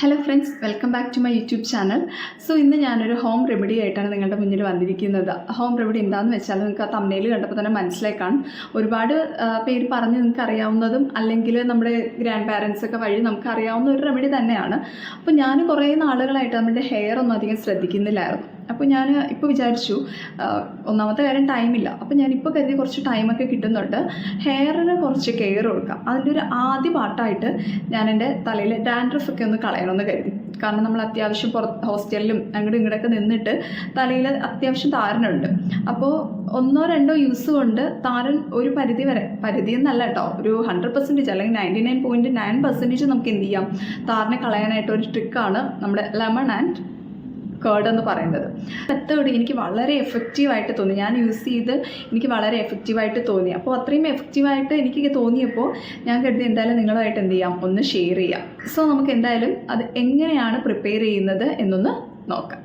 Hello friends welcome back to my YouTube channel so ഇന്ന് ഞാനൊരു home remedy ആയിട്ടാണ് നിങ്ങളുടെ മുന്നിൽ വന്നിരിക്കുന്നത്. ഹോം റെമഡി എന്താണെന്ന് വെച്ചാൽ നിങ്ങൾക്ക് ആ തമ്മയിൽ കണ്ടപ്പോൾ തന്നെ മനസ്സിലായി ഒരുപാട് പേര് പറഞ്ഞ് നിങ്ങൾക്ക് അറിയാവുന്നതും അല്ലെങ്കിൽ നമ്മുടെ ഗ്രാൻഡ് പാരൻസ് ഒക്കെ വഴി നമുക്ക് അറിയാവുന്ന ഒരു റെമഡി തന്നെയാണ്. അപ്പോൾ ഞാൻ കുറേ നാളുകളായിട്ട് നമ്മുടെ ഹെയർ ഒന്നും അധികം ശ്രദ്ധിക്കുന്നില്ലായിരുന്നു. അപ്പോൾ ഞാൻ ഇപ്പോൾ വിചാരിച്ചു ഒന്നാമത്തെ കാര്യം ടൈമില്ല അപ്പോൾ ഞാനിപ്പോൾ കരുതി കുറച്ച് ടൈമൊക്കെ കിട്ടുന്നുണ്ട്. ഹെയറിന് കുറച്ച് കെയർ കൊടുക്കാം. അതിന്റെ ഒരു ആദ്യ പാട്ടായിട്ട് ഞാൻ എന്റെ തലയിൽ ഡാൻഡ്രഫൊക്കെ ഒന്ന് കളയണമെന്ന് കരുതി. കാരണം നമ്മൾ അത്യാവശ്യം പുറത്ത് ഹോസ്റ്റലിലും അങ്ങോട്ടും ഇങ്ങോട്ടൊക്കെ നിന്നിട്ട് തലയിൽ അത്യാവശ്യം താരനുണ്ട്. അപ്പോൾ ഒന്നോ രണ്ടോ യൂസ് കൊണ്ട് താരൻ ഒരു പരിധി വരെ പരിധി എന്നല്ല കേട്ടോ ഒരു ഹൺഡ്രഡ് പെർസെന്റേജ് അല്ലെങ്കിൽ ninety nine point nine percentage നമുക്ക് എന്ത് ചെയ്യാം? താരനെ കളയാനായിട്ട് ഒരു ട്രിക്കാണ് നമ്മുടെ ലെമൺ ആൻഡ് കേർഡ് എന്ന് പറയുന്നത്. മെത്തേഡ് എനിക്ക് വളരെ എഫക്റ്റീവായിട്ട് തോന്നി. ഞാൻ യൂസ് ചെയ്ത് എനിക്ക് വളരെ എഫക്റ്റീവായിട്ട് തോന്നി. അപ്പോൾ അത്രയും എഫക്റ്റീവായിട്ട് എനിക്ക് തോന്നിയപ്പോൾ ഞാൻ കരുതി എന്തായാലും നിങ്ങളുമായിട്ട് എന്ത് ചെയ്യാം? ഒന്ന് ഷെയർ ചെയ്യാം. സോ നമുക്ക് എന്തായാലും അത് എങ്ങനെയാണ് പ്രിപ്പയർ ചെയ്യുന്നത് എന്നൊന്ന് നോക്കാം.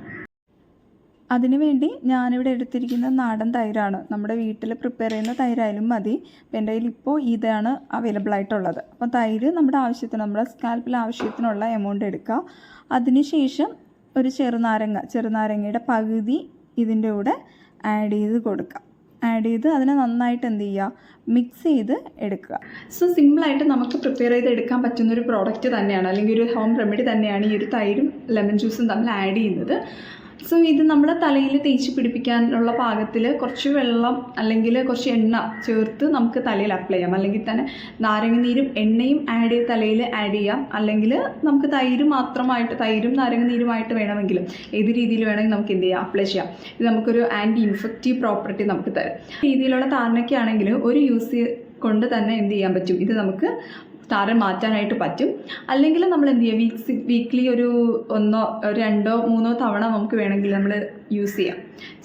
അതിനുവേണ്ടി ഞാനിവിടെ എടുത്തിരിക്കുന്ന നാടൻ തൈരാണ്. നമ്മുടെ വീട്ടിൽ പ്രിപ്പയർ ചെയ്യുന്ന തൈരായാലും മതി. അപ്പം എന്റെ കയ്യിൽ ഇപ്പോൾ ഇതാണ് അവൈലബിൾ ആയിട്ടുള്ളത്. അപ്പോൾ തൈര് നമ്മുടെ ആവശ്യത്തിന് നമ്മുടെ സ്കാൽപ്പിൽ ആവശ്യത്തിനുള്ള എമൗണ്ട് എടുക്കുക അതിനുശേഷം ഒരു ചെറുനാരങ്ങ ചെറുനാരങ്ങയുടെ പകുതി ഇതിന്റെ കൂടെ ആഡ് ചെയ്ത് കൊടുക്കാം ആഡ് ചെയ്ത് അതിനെ നന്നായിട്ട് എന്ത് ചെയ്യുക? മിക്സ് ചെയ്ത് എടുക്കുക. സോ സിമ്പിളായിട്ട് നമുക്ക് പ്രിപ്പയർ ചെയ്ത് എടുക്കാൻ പറ്റുന്ന ഒരു പ്രോഡക്റ്റ് തന്നെയാണ് അല്ലെങ്കിൽ ഒരു ഹോം റെമഡി തന്നെയാണ് ഈ ഒരു തൈരും ലെമൺ ജ്യൂസും തമ്മിൽ ആഡ് ചെയ്യുന്നത്. സോ ഇത് നമ്മൾ തലയിൽ തേച്ച് പിടിപ്പിക്കാനുള്ള പാകത്തിൽ കുറച്ച് വെള്ളം അല്ലെങ്കിൽ കുറച്ച് എണ്ണ ചേർത്ത് നമുക്ക് തലയിൽ അപ്ലൈ ചെയ്യാം. അല്ലെങ്കിൽ തന്നെ നാരങ്ങനീരും എണ്ണയും ആഡ് ചെയ്ത് തലയിൽ ആഡ് ചെയ്യാം. അല്ലെങ്കിൽ നമുക്ക് തൈര് മാത്രമായിട്ട് തൈരും നാരങ്ങനീരുമായിട്ട് വേണമെങ്കിലും ഏത് രീതിയിൽ വേണമെങ്കിൽ നമുക്ക് എന്ത് ചെയ്യാം? അപ്ലൈ ചെയ്യാം. ഇത് നമുക്കൊരു ആന്റി ഇൻഫെക്റ്റീവ് പ്രോപ്പർട്ടി നമുക്ക് തരും. രീതിയിലുള്ള താരനൊക്കെ ആണെങ്കിൽ ഒരു യൂസ് കൊണ്ട് തന്നെ എന്ത് ചെയ്യാൻ പറ്റും? ഇത് നമുക്ക് താരം മാറ്റാനായിട്ട് പറ്റും. അല്ലെങ്കിൽ നമ്മൾ എന്ത് ചെയ്യുക വീക്സ് വീക്ക്ലി ഒരു ഒന്നോ രണ്ടോ മൂന്നോ തവണ നമുക്ക് വേണമെങ്കിൽ നമ്മൾ യൂസ് ചെയ്യാം.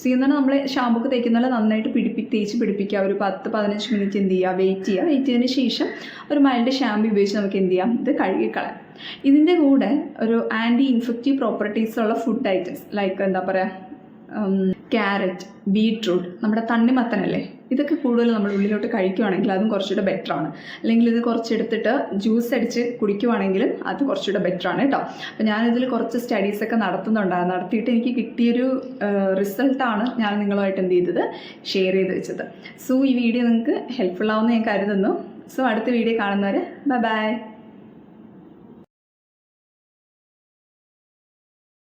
ചെയ്യുന്നതാണ് നമ്മൾ ഷാമ്പുക്ക് തേക്കുന്നതല്ല നന്നായിട്ട് പിടിപ്പി തേച്ച് പിടിപ്പിക്കുക. ഒരു പത്ത് പതിനഞ്ച് മിനിറ്റ് എന്ത് ചെയ്യുക വെയിറ്റ് ചെയ്യുക വെയിറ്റ് ചെയ്തതിന് ശേഷം ഒരു മൈൽഡ് ഷാമ്പു ഉപയോഗിച്ച് നമുക്ക് എന്ത് ചെയ്യാം ഇത് കഴുകിക്കളയാം. ഇതിന്റെ കൂടെ ഒരു ആന്റി ഇൻഫെക്റ്റീവ് പ്രോപ്പർട്ടീസ് ഉള്ള ഫുഡ് ഐറ്റംസ് ലൈക്ക് എന്താ പറയുക ക്യാരറ്റ് ബീട്രൂട്ട് നമ്മുടെ തണ്ണിമത്തനല്ലേ? ഇതൊക്കെ കൂടുതൽ നമ്മൾ ഉള്ളിലോട്ട് കഴിക്കുവാണെങ്കിൽ അതും കുറച്ചുകൂടെ ബെറ്റർ ആണ്. അല്ലെങ്കിൽ ഇത് കുറച്ചെടുത്തിട്ട് ജ്യൂസ് അടിച്ച് കുടിക്കുവാണെങ്കിലും അത് കുറച്ചുകൂടെ ബെറ്റർ ആണ് കേട്ടോ അപ്പോൾ ഞാനിതിൽ കുറച്ച് സ്റ്റഡീസൊക്കെ നടത്തുന്നുണ്ടായിരുന്നു. നടത്തിയിട്ട് എനിക്ക് കിട്ടിയൊരു റിസൾട്ടാണ് ഞാൻ നിങ്ങളുമായിട്ട് എന്ത് ചെയ്തത്? ഷെയർ ചെയ്ത് വെച്ചത്. സോ ഈ വീഡിയോ നിങ്ങൾക്ക് ഹെൽപ്ഫുൾ ആവുമെന്ന് ഞാൻ കരുതുന്നു. സോ അടുത്ത വീഡിയോ കാണുന്നവരെ ബൈ ബൈ